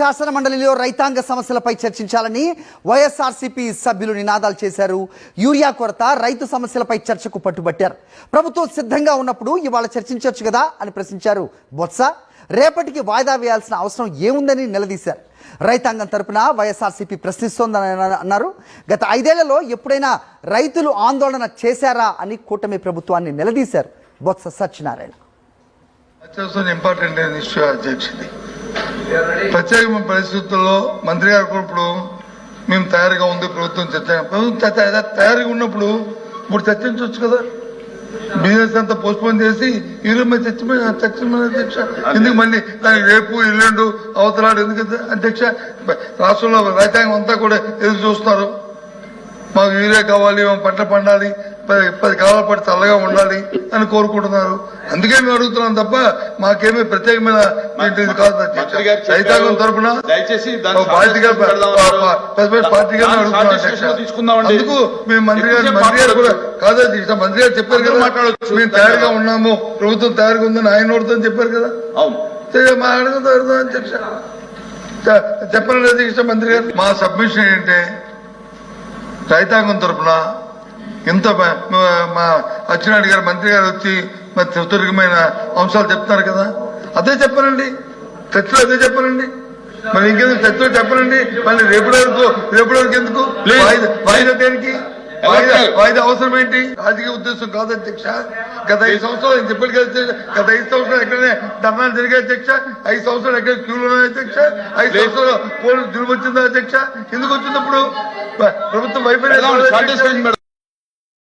శాసన మండలిలో రైతాంగ సమస్యలపై చర్చించాలని వైఎస్ఆర్సీపీ సభ్యులు నినాదాలు చేశారు. యూరియా కొరత రైతు సమస్యలపై చర్చకు పట్టుబట్టారు. ప్రభుత్వం సిద్ధంగా ఉన్నప్పుడు ఇవాళ చర్చించవచ్చు కదా అని ప్రశ్నించారు బొత్స. రేపటికి వాయిదా వేయాల్సిన అవసరం ఏముందని నిలదీశారు. రైతాంగం తరపున వైఎస్ఆర్సీపీ ప్రశ్నిస్తోందని అన్నారు. గత ఐదేళ్ళలో ఎప్పుడైనా రైతులు ఆందోళన చేశారా అని కూటమి ప్రభుత్వాన్ని నిలదీశారు బొత్స సత్యనారాయణ. అత్యవసరం ఇంపార్టెంట్ అయిన ఇష్యూ అధ్యక్షుడి. ప్రత్యేకమైన పరిస్థితుల్లో మంత్రి గారు ఇప్పుడు మేము తయారుగా ఉంది ప్రభుత్వం చర్చ ప్రభుత్వం తయారుగా ఉన్నప్పుడు ఇప్పుడు చర్చించవచ్చు కదా? బిజినెస్ అంతా పోస్ట్పోన్ చేసి ఈరోజు మీద చర్చ మీద- చర్చ మీద అధ్యక్ష ఎందుకు మళ్ళీ దానికి రేపు ఎల్లుండు అవతలాడు ఎందుకు అధ్యక్ష? రాష్ట్రంలో రైతాంగం అంతా కూడా ఎదురు చూస్తున్నారు. మాకు యూరియా కావాలి మా పంట పండాలి పది పది కాలాల పాటు చల్లగా ఉండాలి అని కోరుకుంటున్నారు. అందుకే మేము అడుగుతున్నాం తప్ప మాకేమీ ప్రత్యేకమైన కాదు. రైతాంగం తరపున దయచేసి పార్టీగా. అందుకు మేము మంత్రి గారు మంత్రి గారు కూడా. కాదు మంత్రి గారు చెప్పారు కదా. మాట్లాడొచ్చు. మేము తయారుగా ఉన్నాము. ప్రభుత్వం తయారుగా ఉందని ఆయన నోడుతో చెప్పారు కదా. అవును. మా చె- చెప్పండి అధ్యక్ష మంత్రి గారు. మా సబ్మిషన్ ఏంటంటే రైతాంగం తరపున ఇంత మా- అచ్చెన్నాయుడు గారు మంత్రి గారు వచ్చి మరి సుదీర్ఘమైన అంశాలు చెప్తున్నారు కదా. అదే చెప్పనండి. చర్చలో అదే చెప్పనండి. మరి ఇంకెందుకు చర్చలో చెప్పనండి. మళ్ళీ రేపటి వరకు రేపటి వరకు ఎందుకు. వాయిదా వాయిదా దేనికి? వాయిదా అవసరం ఏంటి? రాజకీయ ఉద్దేశం కాదు అధ్యక్ష. గత ఐదు సంవత్సరాలు నేను చెప్పాడు కదా గత ఐదు సంవత్సరాలు ఎక్కడనే ధర్నాలు జరిగాయి అధ్యక్ష? ఐదు సంవత్సరాలు ఎక్కడ క్యూలో ఉన్నాయి అధ్యక్ష? ఐదు సంవత్సరాలు పోలీసు జులుము వచ్చిందా అధ్యక్ష? ఎందుకు వచ్చినప్పుడు ప్రభుత్వం వైఫల్యం